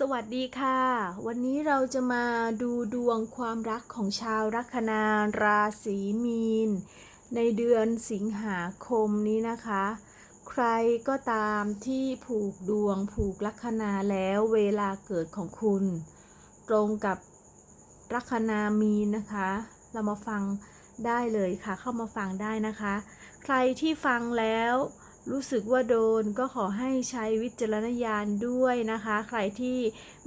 สวัสดีค่ะ วันนี้เราจะมาดูดวงความรักของชาวลัคนาราศีมีน ในเดือนสิงหาคมนี้นะคะ ใครก็ตามที่ผูกดวงผูกลัคนาแล้วเวลาเกิดของคุณ ตรงกับลัคนามีนนะคะ เรามาฟังได้เลยค่ะ เข้ามาฟังได้นะคะ ใครที่ฟังแล้ว รู้สึกว่าโดนก็ขอให้ใช้วิจารณญาณด้วยนะคะ ใครที่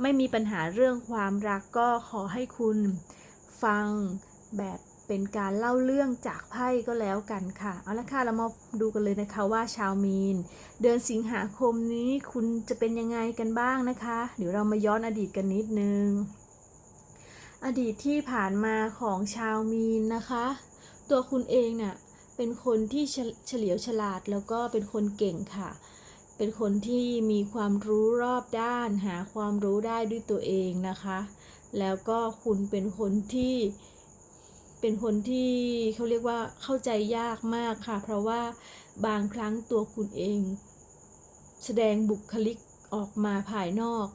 ไม่มีปัญหาเรื่องความรักก็ขอให้คุณฟังแบบเป็นการเล่าเรื่องจากไพ่ก็แล้วกันค่ะ เอาละค่ะ เรามาดูกันเลยนะคะว่าชาวมีน เดือนสิงหาคมนี้คุณจะเป็นยังไงกันบ้างนะคะ เดี๋ยวเรามาย้อนอดีตกันนิดนึง อดีตที่ผ่านมาของชาวมีนนะคะ ตัวคุณเองเนี่ย เป็นคนที่เฉลียวฉลาดแล้วก็เป็นคนเก่งค่ะ เป็นคนที่มีความรู้รอบด้าน หาความรู้ได้ด้วยตัวเองนะคะ แล้วก็คุณเป็นคนที่เป็นคนที่เขาเรียกว่าเข้าใจยากมากค่ะ เพราะว่าบางครั้งตัวคุณเอง แสดงบุคลิกออกมาภายนอก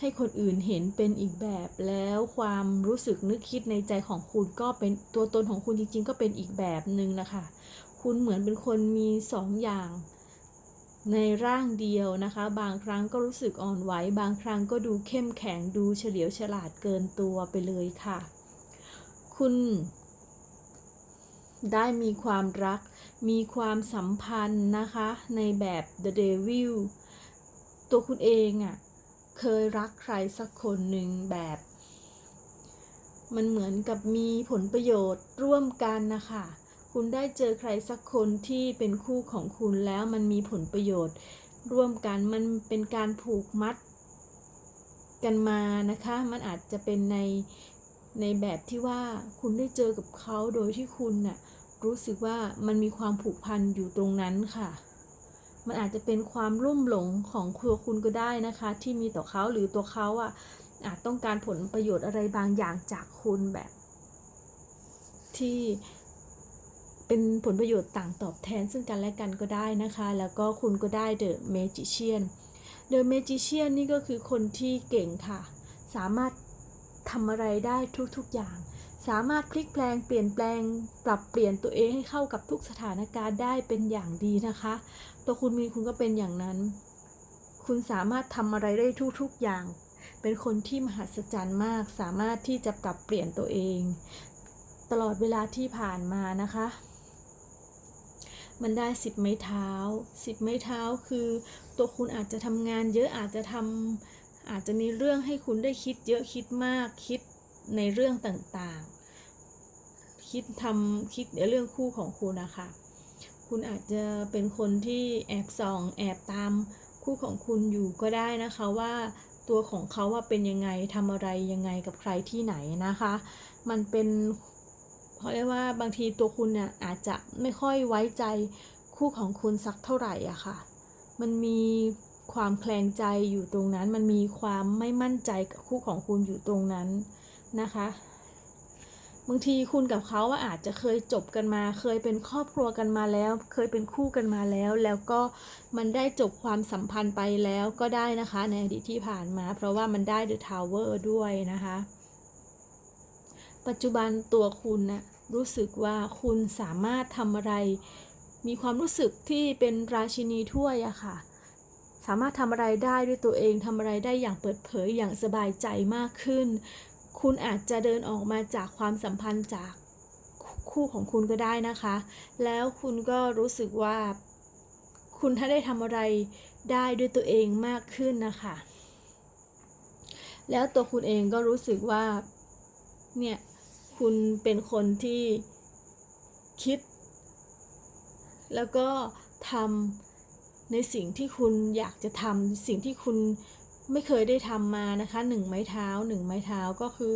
ให้คนอื่นเห็นเป็นอีกแบบแล้วความรู้สึกนึกคิดในใจของคุณก็เป็นตัวตนของคุณจริงๆ ก็เป็นอีกแบบหนึ่งนะคะ คุณเหมือนเป็นคนมีสองอย่างในร่างเดียวนะคะ บางครั้งก็รู้สึกอ่อนไหว บางครั้งก็ดูเข้มแข็งดูเฉลียวฉลาดเกินตัวไปเลยค่ะ คุณได้มีความรัก มีความสัมพันธ์นะคะ ในแบบ The Devil ตัวคุณเองอะ่ะ เคยรักใครสักคนหนึ่งแบบ มันเหมือนกับมีผลประโยชน์ร่วมกันนะคะคุณได้เจอใครสักคนที่เป็นคู่ของคุณแล้วมันมีผลประโยชน์ร่วมกันมันเป็นการผูกมัดกันมานะคะ มันอาจจะเป็นในในแบบที่ว่าคุณได้เจอกับเขาโดยที่คุณน่ะรู้สึกว่ามันมีความผูกพันอยู่ตรงนั้นค่ะ มันอาจจะเป็นความรุ่มหลงของตัวคุณก็ได้นะคะ ที่มีต่อเขาหรือตัวเขาอะอาจต้องการผลประโยชน์อะไรบางอย่างจากคุณแบบ ที่เป็นผลประโยชน์ต่างตอบแทนซึ่งกันและกันก็ได้นะคะ แล้วก็คุณก็ได้เดอะเมจิเชียนเดอะเมจิเชียนนี่ก็คือคนที่เก่งค่ะ สามารถทำอะไรได้ทุกๆอย่าง สามารถพลิกแปลงเปลี่ยนแปลง ปรับเปลี่ยนตัวเองให้เข้ากับทุกสถานการณ์ได้เป็นอย่างดีนะคะ ตัวคุณมีคุณก็เป็นอย่างนั้น คุณสามารถทำอะไรได้ทุกๆอย่าง เป็นคนที่มหัศจรรย์มาก สามารถที่จะปรับเปลี่ยนตัวเอง ตลอดเวลาที่ผ่านมานะคะมันได้สิบไม้เท้าสิบไม้เท้าคือ ตัวคุณอาจจะทำงานเยอะอาจจะทำอาจจะมีเรื่องให้คุณได้คิดเยอะคิดมากคิดในเรื่องต่างๆ คิดทำคิดในเรื่องคู่ของคุณนะคะ คุณอาจจะเป็นคนที่แอบส่องแอบตามคู่ของคุณอยู่ก็ได้นะคะว่าตัวของเขาว่าเป็นยังไงทำอะไรยังไงกับใครที่ไหนนะคะ มันเป็นเขาเรียกว่าบางทีตัวคุณเนี่ยอาจจะไม่ค่อยไว้ใจคู่ของคุณสักเท่าไหร่อะค่ะ มันมีความแคลงใจอยู่ตรงนั้น มันมีความไม่มั่นใจกับคู่ของคุณอยู่ตรงนั้นนะคะ บางทีคุณกับเขาว่าอาจจะเคยจบกันมา เคยเป็นครอบครัวกันมาแล้ว เคยเป็นคู่กันมาแล้ว แล้วก็มันได้จบความสัมพันธ์ไปแล้วก็ได้นะคะ ในอดีตที่ผ่านมา เพราะว่ามันได้เดอะทาวเวอร์ด้วยนะคะ ปัจจุบันตัวคุณนะรู้สึกว่าคุณสามารถทำอะไร มีความรู้สึกที่เป็นราชินีถ้วยอะค่ะสามารถทำอะไรได้ด้วยตัวเองทำอะไรได้อย่างเปิดเผยอย่างสบายใจมากขึ้น คุณอาจจะเดินออกมาจากความสัมพันธ์จากคู่ของคุณก็ได้นะคะ แล้วคุณก็รู้สึกว่า คุณถ้าได้ทำอะไรได้ด้วยตัวเองมากขึ้นนะคะ แล้วตัวคุณเองก็รู้สึกว่า เนี่ย คุณเป็นคนที่คิด แล้วก็ทำในสิ่งที่คุณอยากจะทำสิ่งที่คุณ ไม่เคยได้ทำมานะคะหนึ่งไม้เท้าหนึ่งไม้เท้าก็คือ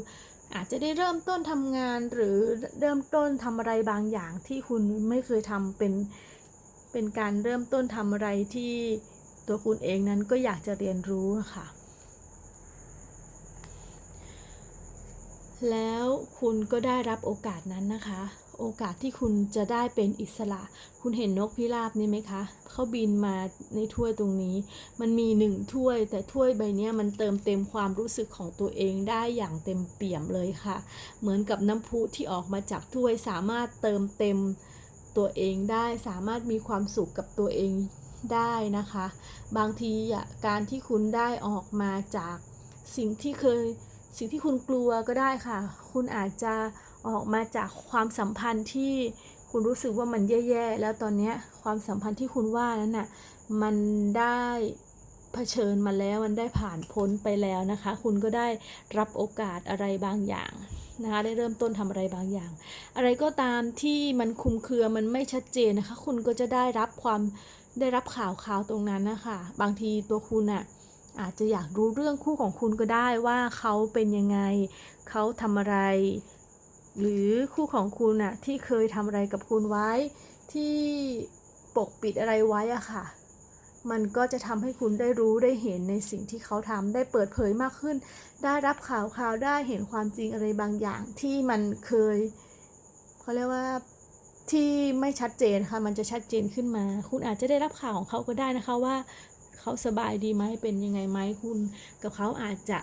อาจจะได้เริ่มต้นทำงานหรือเริ่มต้นทำอะไรบางอย่างที่คุณไม่เคยทำเป็นเป็นการเริ่มต้นทำอะไรที่ตัวคุณเองนั้นก็อยากจะเรียนรู้ค่ะ แล้วคุณก็ได้รับโอกาสนั้นนะคะ โอกาสที่คุณจะได้เป็นอิสระ คุณเห็นนกพิราบนี่ไหมคะ เขาบินมาในถ้วยตรงนี้ มันมีหนึ่งถ้วย แต่ถ้วยใบนี้มันเติมเต็มความรู้สึกของตัวเองได้อย่างเต็มเปี่ยมเลยค่ะ เหมือนกับน้ำพุที่ออกมาจากถ้วยสามารถเติมเต็มตัวเองได้ สามารถมีความสุขกับตัวเองได้นะคะ บางทีการที่คุณได้ออกมาจากสิ่งที่เคยสิ่งที่คุณกลัวก็ได้ค่ะ คุณอาจจะ ออกมาจากความสัมพันธ์ที่คุณรู้สึกว่ามันแย่ๆ แล้วตอนนี้ความสัมพันธ์ที่คุณว่านั้นน่ะ มันได้เผชิญมาแล้วมันได้ผ่านพ้นไปแล้วนะคะ คุณก็ได้รับโอกาสอะไรบางอย่างนะคะได้เริ่มต้นทำอะไรบางอย่าง อะไรก็ตามที่มันคุมเครือมันไม่ชัดเจนนะคะ คุณก็จะได้รับความได้รับข่าวข่าวตรงนั้นนะคะบางทีตัวคุณอะอาจจะอยากรู้เรื่องคู่ของคุณก็ได้ว่าเขาเป็นยังไงเขาทำอะไร หรือคู่ของคุณน่ะที่เคยทำอะไรกับคุณไว้ ที่ปกปิดอะไรไว้อะค่ะ มันก็จะทำให้คุณได้รู้ได้เห็นในสิ่งที่เขาทำได้เปิดเผยมากขึ้น ได้รับข่าวข่าวได้เห็นความจริงอะไรบางอย่างที่มันเคยเขาเรียกว่าที่ไม่ชัดเจนค่ะ มันจะชัดเจนขึ้นมา คุณอาจจะได้รับข่าวของเขาก็ได้นะคะว่า เขาสบายดีไหมเป็นยังไงไหมคุณกับเขาอาจจะ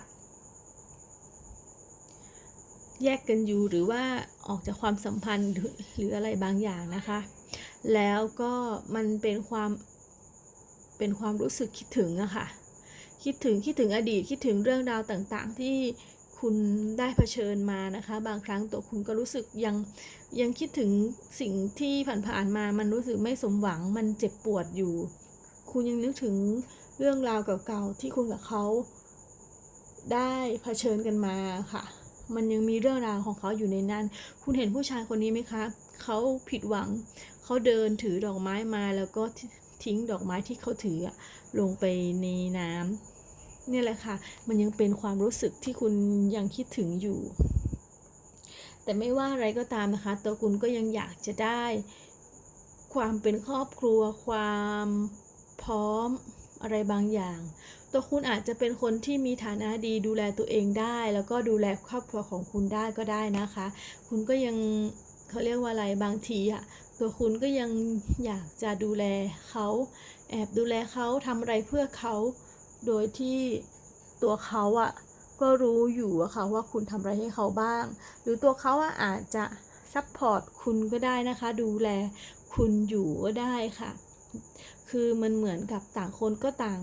แยกกันอยู่หรือว่าออกจากความสัมพันธ์หรือออะไรบางอย่างนะคะ แล้วก็มันเป็นความเป็นความรู้สึกคิดถึงอะค่ะ คิดถึงคิดถึงอดีตคิดถึงเรื่องราวต่างๆ ที่คุณได้เผชิญมานะคะ บางครั้งตัวคุณก็รู้สึกยังยังคิดถึงสิ่งที่ผ่านๆมา มันรู้สึกไม่สมหวังมันเจ็บปวดอยู่ คุณยังนึกถึงเรื่องราวเก่าๆที่คุณกับเขาได้เผชิญกันมาค่ะ มันยังมีเรื่องราวของเขาอยู่ในนั้น คุณเห็นผู้ชายคนนี้ไหมคะเขาผิดหวังเขาเดินถือดอกไม้มาแล้วก็ทิ้งดอกไม้ที่เขาถือลงไปในน้ำเนี่ยแหละค่ะ มันยังเป็นความรู้สึกที่คุณยังคิดถึงอยู่ แต่ไม่ว่าอะไรก็ตามนะคะ ตัวคุณก็ยังอยากจะได้ ความเป็นครอบครัว ความพร้อมอะไรบางอย่าง ตัวคุณอาจจะเป็นคนที่มีฐานะดีดูแลตัวเองได้ แล้วก็ดูแลครอบครัวของคุณได้ก็ได้นะคะ คุณก็ยังเขาเรียกว่าอะไรบางทีอะตัวคุณก็ยังอยากจะดูแลเขาแอบดูแลเขาทำอะไรเพื่อเขาโดยที่ตัวเขาอะก็รู้อยู่อะค่ะว่าคุณทำอะไรให้เขาบ้าง หรือตัวเขาอะอาจจะซัพพอร์ตคุณก็ได้นะคะ ดูแลคุณอยู่ก็ได้ค่ะ คือมันเหมือนกับต่างคนก็ต่าง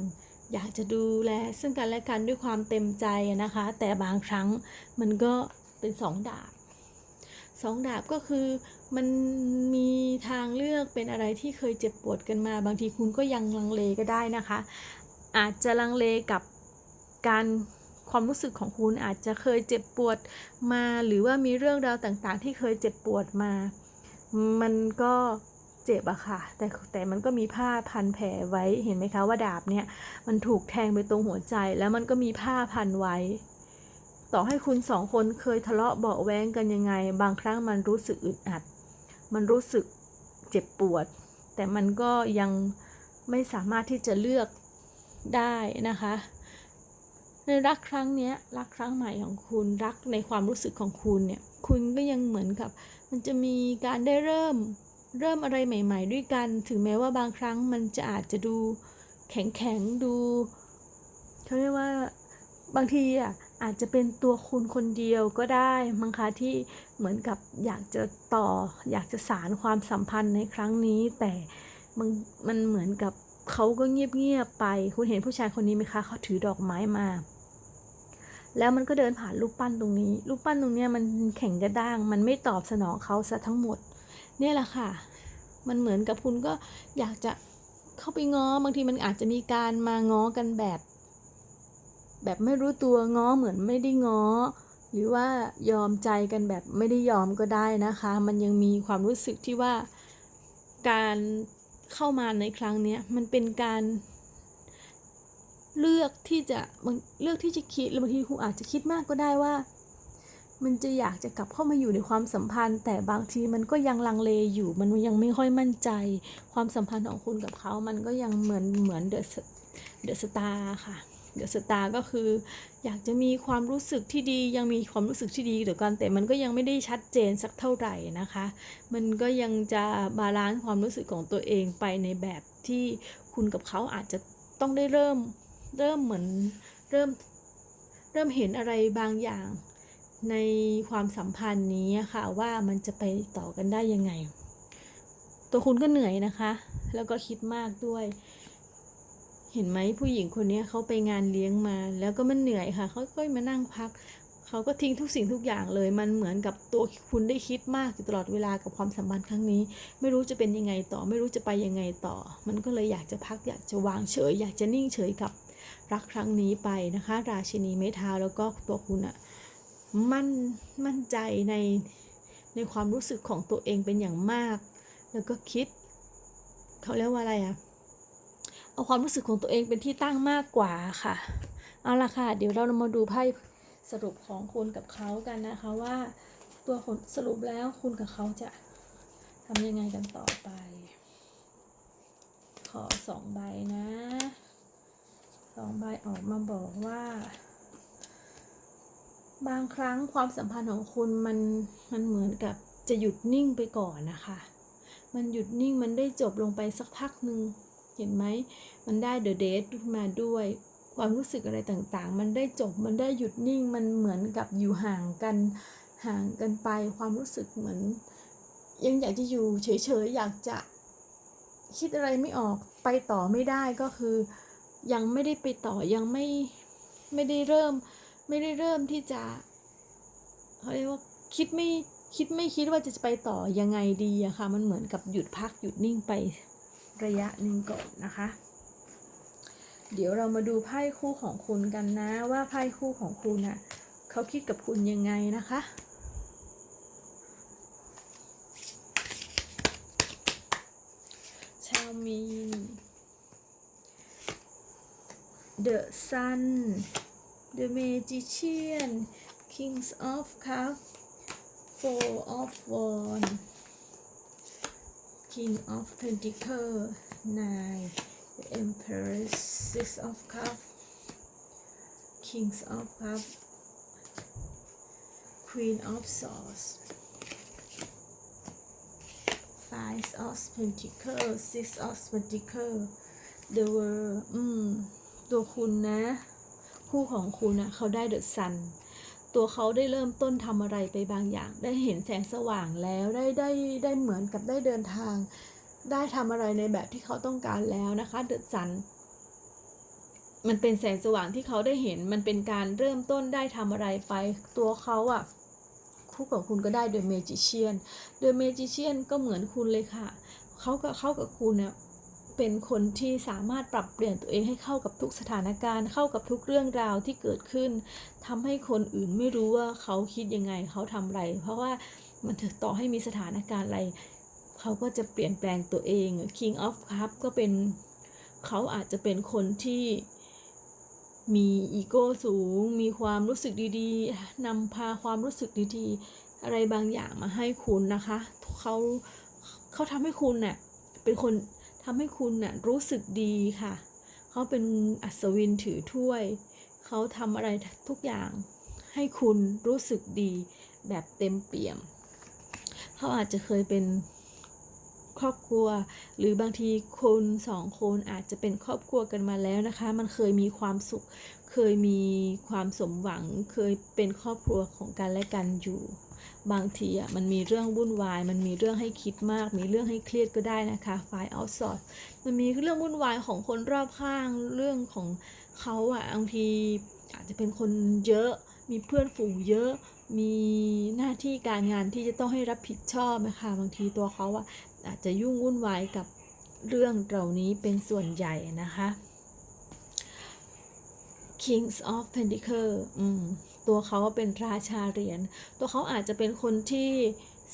อยากจะดูแลซึ่งกันและกันด้วยความเต็มใจนะคะ แต่บางครั้งมันก็เป็นสองดาบสองดาบก็คือมันมีทางเลือกเป็นอะไรที่เคยเจ็บปวดกันมา บางทีคุณก็ยังลังเลก็ได้นะคะ อาจจะลังเลกับการความรู้สึกของคุณอาจจะเคยเจ็บปวดมา หรือว่ามีเรื่องราวต่างๆ ที่เคยเจ็บปวดมา มันก็ เจ็บอะค่ะ แต่แต่มันก็มีผ้าพันแผลไว้เห็นไหมคะว่าดาบเนี่ยมันถูกแทงไปตรงหัวใจ แล้วมันก็มีผ้าพันไว้ ต่อให้คุณสองคนเคยทะเลาะเบาะแว้งกันยังไง บางครั้งมันรู้สึกอึดอัด มันรู้สึกเจ็บปวด แต่มันก็ยังไม่สามารถที่จะเลือกได้นะคะในรักครั้งนี้รักครั้งใหม่ของคุณรักในความรู้สึกของคุณเนี่ย คุณก็ยังเหมือนกับ มันจะมีการได้เริ่ม เริ่มอะไรใหม่ ๆ ด้วยกัน ถึงแม้ว่าบางครั้งมันจะอาจจะดูแข็งๆดูเขาเรียกว่าบางทีอะอาจจะเป็นตัวคุณคนเดียวก็ได้มั้งคะที่เหมือนกับอยากจะต่อ อยากจะสารความสัมพันธ์ในครั้งนี้ แต่มันมันเหมือนกับเขาก็เงียบๆไป คุณเห็นผู้ชายคนนี้ไหมคะเขาถือดอกไม้มา แล้วมันก็เดินผ่านรูปปั้นตรงนี้ รูปปั้นตรงนี้มันแข็งกระด้าง มันไม่ตอบสนองเขาซะทั้งหมด เนี่ยแหละค่ะ มันเหมือนกับคุณก็อยากจะเข้าไปง้อบางทีมันอาจจะมีการมาง้อกันแบบ แบบไม่รู้ตัวง้อเหมือนไม่ได้ง้อ หรือว่ายอมใจกันแบบไม่ได้ยอมก็ได้นะคะ มันยังมีความรู้สึกที่ว่าการเข้ามาในครั้งนี้มันเป็นการเลือกที่จะเลือกที่จะคิดหรือบางทีคุณอาจจะคิดมากก็ได้ว่า มันจะอยากจะกลับเข้ามาอยู่ในความสัมพันธ์ แต่บางทีมันก็ยังลังเลอยู่มันยังไม่ค่อยมั่นใจ ความสัมพันธ์ของคุณกับเขา มันก็ยังเหมือนเหมือนเดอะเดอะสตาร์ค่ะ เดอะสตาร์ก็คือ อยากจะมีความรู้สึกที่ดียังมีความรู้สึกที่ดีเดี๋ยวกันแต่มันก็ยังไม่ได้ชัดเจนสักเท่าไหร่นะคะ มันก็ยังจะบาลานซ์ความรู้สึกของตัวเองไปในแบบที่คุณกับเขาอาจจะต้องได้เริ่มเริ่มเหมือนเริ่มเริ่มเห็นอะไรบางอย่าง ในความสัมพันธ์นี้ค่ะว่ามันจะไปต่อกันได้ยังไง ตัวคุณก็เหนื่อยนะคะ แล้วก็คิดมากด้วย เห็นไหมผู้หญิงคนนี้เขาไปงานเลี้ยงมา แล้วก็มันเหนื่อยค่ะเขาก็มานั่งพักเขาก็ทิ้งทุกสิ่งทุกอย่างเลย มันเหมือนกับตัวคุณได้คิดมากอยู่ตลอดเวลากับความสัมพันธ์ครั้งนี้ ไม่รู้จะเป็นยังไงต่อ ไม่รู้จะไปยังไงต่อ มันก็เลยอยากจะพักอยากจะวางเฉย อยากจะนิ่งเฉยกับรักครั้งนี้ไปนะคะ ราชินีไม้เท้าแล้วก็ตัวคุณอะ มั่นมั่นใจในในความรู้สึกของตัวเองเป็นอย่างมาก แล้วก็คิดเขาเรียกว่าอะไรอะเอาความรู้สึกของตัวเองเป็นที่ตั้งมากกว่าค่ะ เอาละค่ะ เดี๋ยวเรามาดูไพ่สรุปของคุณกับเขากันนะคะว่าตัวคนสรุปแล้วคุณกับเขาจะทำยังไงกันต่อไป ขอสองใบนะสองใบออกมาบอกว่า บางครั้งความสัมพันธ์ของคุณมันมันเหมือนกับจะหยุดนิ่งไปก่อนนะคะ มันหยุดนิ่งมันได้จบลงไปสักพักหนึ่งเห็นไหม มันได้เดอะเดทมาด้วย ความรู้สึกอะไรต่างๆ มันได้จบมันได้หยุดนิ่งมันเหมือนกับอยู่ห่างกันห่างกันไป ความรู้สึกเหมือน ยังอยากจะอยู่เฉยๆอยากจะคิดอะไรไม่ออกไปต่อไม่ได้ก็คือ ยังไม่ได้ไปต่อยังไม่ไม่ได้เริ่ม ไม่ได้เริ่มที่จะเขาเรียกว่าคิดไม่คิดไม่คิดว่าจะไปต่อยังไงดีอะค่ะ มันเหมือนกับหยุดพักหยุดนิ่งไประยะหนึ่งก่อนนะคะ เดี๋ยวเรามาดูไพ่คู่ของคุณกันนะว่าไพ่คู่ของคุณน่ะเขาคิดกับคุณยังไงนะคะชาวมีน The Sun The Magician Kings of Cups Four of Wands King of Pentacles Nine The Empress Six of Cups Kings of Cups Queen of Swords Five of Pentacles Six of Pentacles The World อืม ตัวคุณนะ คู่ของคุณนะเขาได้เดอะซัน ตัวเขาได้เริ่มต้นทำอะไรไปบางอย่าง ได้เห็นแสงสว่างแล้วได้ได้ได้เหมือนกับได้เดินทาง ได้ทำอะไรในแบบที่เขาต้องการแล้วนะคะเดอะซันมันเป็นแสงสว่างที่เขาได้เห็น มันเป็นการเริ่มต้นได้ทำอะไรไป ตัวเขาอะคู่กับคุณก็ได้เดอะเมจิเชียนเดอะเมจิเชียนก็เหมือนคุณเลยค่ะ เขากับเข้ากับคุณเนี่ย เป็นคนที่สามารถปรับเปลี่ยนตัวเองให้เข้ากับทุกสถานการณ์ เข้ากับทุกเรื่องราวที่เกิดขึ้นทำให้คนอื่นไม่รู้ว่าเขาคิดยังไงเขาทำอะไร เพราะว่ามันถึงต่อให้มีสถานการณ์อะไร เขาก็จะเปลี่ยนแปลงตัวเอง King of Cup ก็เป็นเขาอาจจะเป็นคนที่มีอีโก้สูง มีความรู้สึกดีๆนำพาความรู้สึกดีๆ อะไรบางอย่างมาให้คุณนะคะ เขาเขาทำให้คุณเน่ะเป็นคน ทำให้คุณน่ะรู้สึกดีค่ะ เขาเป็นอัศวินถือถ้วย เขาทำอะไรทุกอย่าง ให้คุณรู้สึกดีแบบเต็มเปี่ยม เขาอาจจะเคยเป็นครอบครัว หรือบางทีคนสองคนอาจจะเป็นครอบครัวกันมาแล้วนะคะ มันเคยมีความสุข เคยมีความสมหวัง เคยเป็นครอบครัวของกันและกันอยู่ บางทีอะมันมีเรื่องวุ่นวาย มันมีเรื่องให้คิดมาก มีเรื่องให้เครียดก็ได้นะคะไฟเอาซอร์มันมีเรื่องวุ่นวายของคนรอบข้างเรื่องของเขาอะบางทีอาจจะเป็นคนเยอะ มีเพื่อนฝูงเยอะมีหน้าที่การงานที่จะต้องให้รับผิดชอบนะคะบางทีตัวเขาอะอาจจะยุ่งวุ่นวายกับเรื่องเหล่านี้เป็นส่วนใหญ่นะคะ Kings of Pentacle อืม ตัวเขาเป็นราชาเหรียญตัวเขาอาจจะเป็นคนที่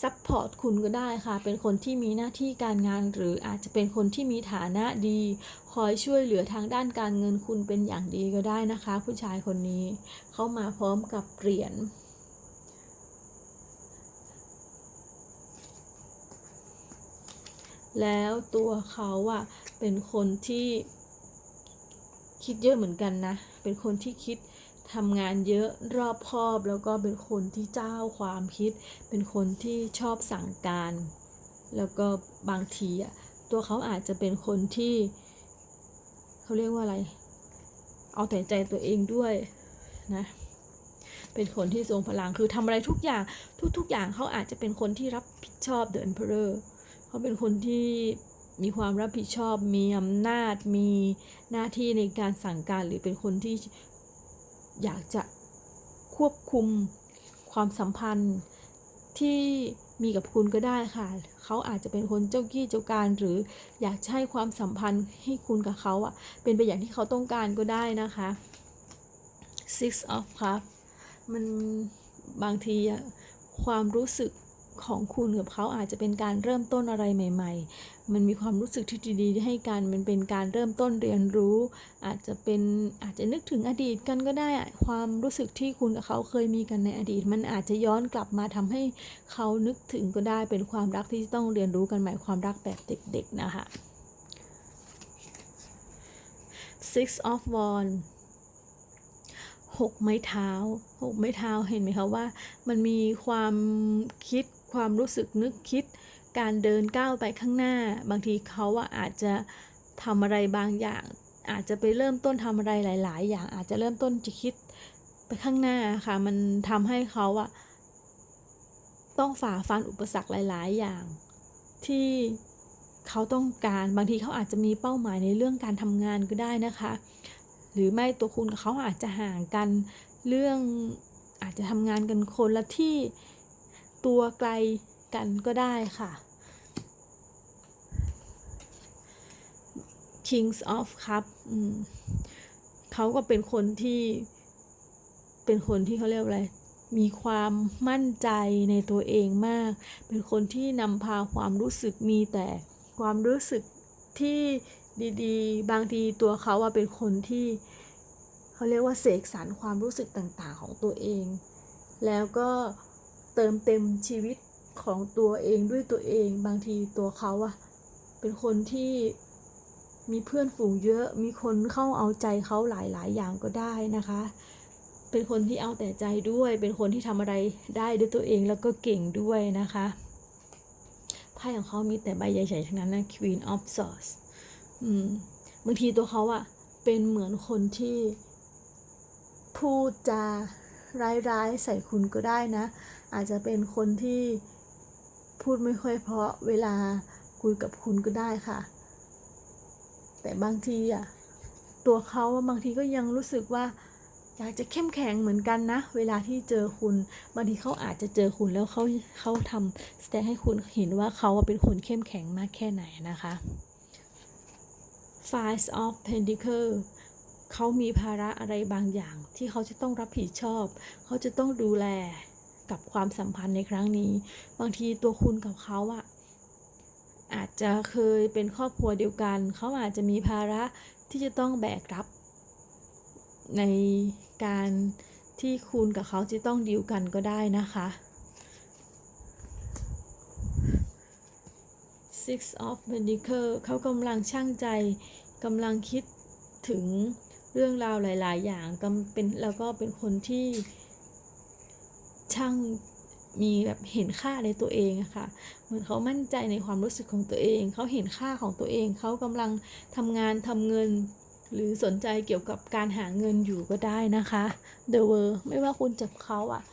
ซัพพอร์ตคุณก็ได้ค่ะ เป็นคนที่มีหน้าที่การงาน หรืออาจจะเป็นคนที่มีฐานะดี คอยช่วยเหลือทางด้านการเงินคุณเป็นอย่างดีก็ได้นะคะ ผู้ชายคนนี้ เขามาพร้อมกับเหรียญแล้วตัวเขาอะเป็นคนที่คิดเยอะเหมือนกันนะ เป็นคนที่คิด ทำงานเยอะรอบคอบแล้วก็เป็นคนที่เจ้าความคิด เป็นคนที่ชอบสั่งการ แล้วก็บางทีอะตัวเขาอาจจะเป็นคนที่เขาเรียกว่าอะไร เอาแต่ใจตัวเองด้วยนะเป็นคนที่ทรงพลังคือทำอะไรทุกอย่างทุก ๆ อย่างเขาอาจจะเป็นคนที่รับผิดชอบ The Emperor เขาเป็นคนที่มีความรับผิดชอบ มีอำนาจ มีหน้าที่ในการสั่งการ หรือเป็นคนที่ อยากจะควบคุมความสัมพันธ์ที่มีกับคุณก็ได้ค่ะ เขาอาจจะเป็นคนเจ้ากี้เจ้าการหรืออยากให้ความสัมพันธ์ให้คุณกับเขาอะเป็นไปอย่างที่เขาต้องการก็ได้นะคะ Six of Cups มันบางทีความรู้สึก ของคุณกับเขาอาจจะเป็นการเริ่มต้นอะไรใหม่ ๆ มันมีความรู้สึกที่ดีๆให้กัน มันเป็นการเริ่มต้นเรียนรู้ อาจจะเป็นอาจจะนึกถึงอดีตกันก็ได้ ความรู้สึกที่คุณกับเขาเคยมีกันในอดีต มันอาจจะย้อนกลับมาทำให้เขานึกถึงก็ได้ เป็นความรักที่ต้องเรียนรู้กันใหม่ความรักแบบเด็ก ๆ นะคะ Six of Wands หกไม้เท้าหกไม้เท้าเห็นไหมคะว่า มันมีความคิด ความรู้สึกนึกคิด การเดินก้าวไปข้างหน้า บางทีเขาอะอาจจะทำอะไรบางอย่าง อาจจะไปเริ่มต้นทำอะไรหลาย ๆ อย่างอาจจะเริ่มต้นจะคิดไปข้างหน้าค่ะ มันทำให้เขาอะต้องฝ่าฟันอุปสรรคหลาย ๆ อย่าง ที่เขาต้องการบางทีเขาอาจจะมีเป้าหมายในเรื่องการทำงานก็ได้นะคะ หรือไม่ตัวคุณกับเขาอาจจะห่างกันเรื่องอาจจะทำงานกันคนละที่ ตัวไกลกันก็ได้ค่ะ Kings of Cup เขาก็เป็นคนที่เป็นคนที่เขาเรียกอะไร มีความมั่นใจในตัวเองมาก เป็นคนที่นำพาความรู้สึกมีแต่ความรู้สึกที่ดีๆ บางทีตัวเขาว่าเป็นคนที่เขาเรียกว่าเสกสรรความรู้สึกต่างๆของตัวเอง แล้วก็ เติมเต็มชีวิตของตัวเองด้วยตัวเอง บางทีตัวเขาอะเป็นคนที่มีเพื่อนฝูงเยอะ มีคนเข้าเอาใจเขาหลาย ๆ อย่างก็ได้นะคะ เป็นคนที่เอาแต่ใจด้วย เป็นคนที่ทำอะไรได้ด้วยตัวเองแล้วก็เก่งด้วยนะคะไพ่ของเขามีแต่ใบใหญ่ๆทั้งนั้นนะ Queen of Swords อืมบางทีตัวเขาอะเป็นเหมือนคนที่พูดจาร้ายๆใส่คุณก็ได้นะ อาจจะเป็นคนที่พูดไม่ค่อยเพราะเวลาคุยกับคุณก็ได้ค่ะ แต่บางทีอะตัวเขาบางทีก็ยังรู้สึกว่าอยากจะเข้มแข็งเหมือนกันนะ เวลาที่เจอคุณบางทีเขาอาจจะเจอคุณแล้วเขาเขาทำแสดงให้คุณเห็นว่าเขาเป็นคนเข้มแข็งมากแค่ไหนนะคะ Five of Pentacles เขามีภาระอะไรบางอย่างที่เขาจะต้องรับผิดชอบ เขาจะต้องดูแล กับความสัมพันธ์ในครั้งนี้ บางทีตัวคุณกับเขาอะอาจจะเคยเป็นครอบครัวเดียวกัน เขาอาจจะมีภาระที่จะต้องแบกรับ ในการที่คุณกับเขาจะต้องดีลกันก็ได้นะคะ Six of Pentacles เขากำลังช่างใจกำลังคิดถึงเรื่องราวหลาย ๆ อย่างกำเป็นแล้วก็เป็นคนที่ ช่างมีแบบเห็นค่าในตัวเองอะค่ะ เหมือนเขามั่นใจในความรู้สึกของตัวเอง เขาเห็นค่าของตัวเอง เขากำลังทำงานทำเงิน หรือสนใจเกี่ยวกับการหาเงินอยู่ก็ได้นะคะ The World ไม่ว่าคุณจับเขาอะ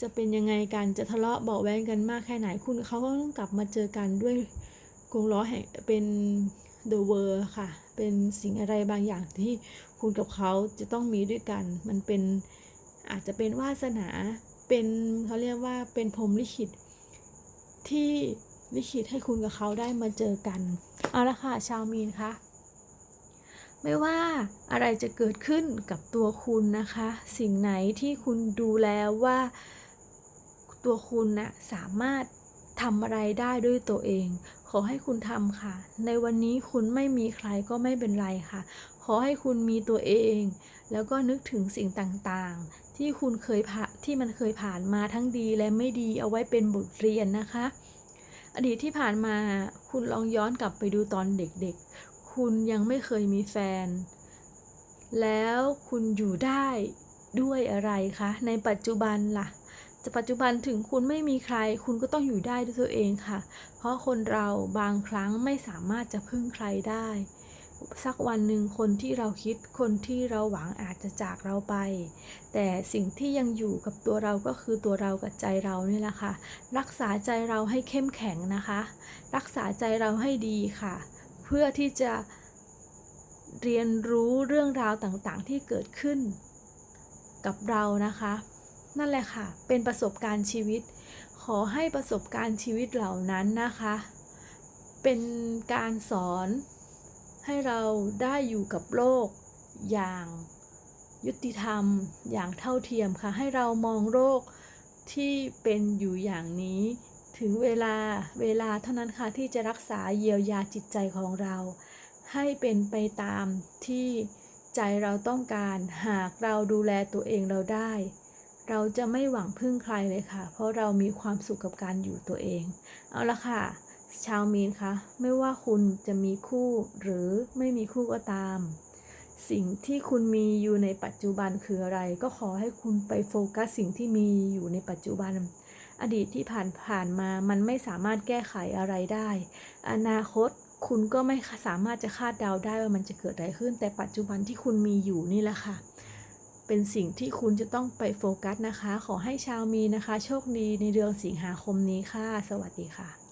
จะเป็นยังไงกันจะทะเลาะเบาแวงกันมากแค่ไหนคุณเขาก็ต้องกลับมาเจอกันด้วยกงล้อแห่งเป็น The World ค่ะ เป็นสิ่งอะไรบางอย่างที่คุณกับเขาจะต้องมีด้วยกัน มันเป็นอาจจะเป็นวาสนา เป็นเขาเรียกว่าเป็นพรมลิขิตที่ลิขิตให้คุณกับเขาได้มาเจอกัน เอาละค่ะ ชาวมีนคะไม่ว่าอะไรจะเกิดขึ้นกับตัวคุณนะคะ สิ่งไหนที่คุณดูแล้วว่าตัวคุณนะสามารถทำอะไรได้ด้วยตัวเอง ขอให้คุณทำค่ะ ในวันนี้คุณไม่มีใครก็ไม่เป็นไรค่ะ ขอให้คุณมีตัวเอง แล้วก็นึกถึงสิ่งต่างๆ ที่คุณเคยผ่า ที่มันเคยผ่านมาทั้งดีและไม่ดีเอาไว้เป็นบทเรียนนะคะ อดีตที่ผ่านมาคุณลองย้อนกลับไปดูตอนเด็กๆ คุณยังไม่เคยมีแฟน แล้วคุณอยู่ได้ด้วยอะไรคะ ในปัจจุบันล่ะจะปัจจุบันถึงคุณไม่มีใคร คุณก็ต้องอยู่ได้ด้วยตัวเองค่ะ เพราะคนเราบางครั้งไม่สามารถจะพึ่งใครได้ สักวันหนึ่งคนที่เราคิดคนที่เราหวังอาจจะจากเราไป แต่สิ่งที่ยังอยู่กับตัวเราก็คือตัวเรากับใจเรานี่แหละค่ะ รักษาใจเราให้เข้มแข็งนะคะ รักษาใจเราให้ดีค่ะ เพื่อที่จะเรียนรู้เรื่องราวต่างๆ ที่เกิดขึ้นกับเรานะคะ นั่นแหละค่ะ เป็นประสบการณ์ชีวิต ขอให้ประสบการณ์ชีวิตเหล่านั้นนะคะ เป็นการสอน ให้เราได้อยู่กับโลก อย่างยุติธรรม อย่างเท่าเทียมค่ะ ให้เรามองโลกที่เป็นอยู่อย่างนี้ ถึงเวลาเวลาเท่านั้นค่ะที่จะรักษาเยียวยาจิตใจของเรา ให้เป็นไปตามที่ใจเราต้องการหากเราดูแลตัวเองเราได้ เราจะไม่หวังพึ่งใครเลยค่ะ เพราะเรามีความสุขกับการอยู่ตัวเอง เอาละค่ะ ชาวมีนคะ ไม่ว่าคุณจะมีคู่หรือไม่มีคู่ก็ตาม สิ่งที่คุณมีอยู่ในปัจจุบันคืออะไร ก็ขอให้คุณไปโฟกัสสิ่งที่มีอยู่ในปัจจุบัน อดีตที่ผ่านผ่านมามันไม่สามารถแก้ไขอะไรได้ อนาคตคุณก็ไม่สามารถจะคาดเดาได้ว่ามันจะเกิดอะไรขึ้น แต่ปัจจุบันที่คุณมีอยู่นี่แหละค่ะ เป็นสิ่งที่คุณจะต้องไปโฟกัสนะคะ ขอให้ชาวมีนนะคะ โชคดีในเดือนสิงหาคมนี้ค่ะ สวัสดีค่ะ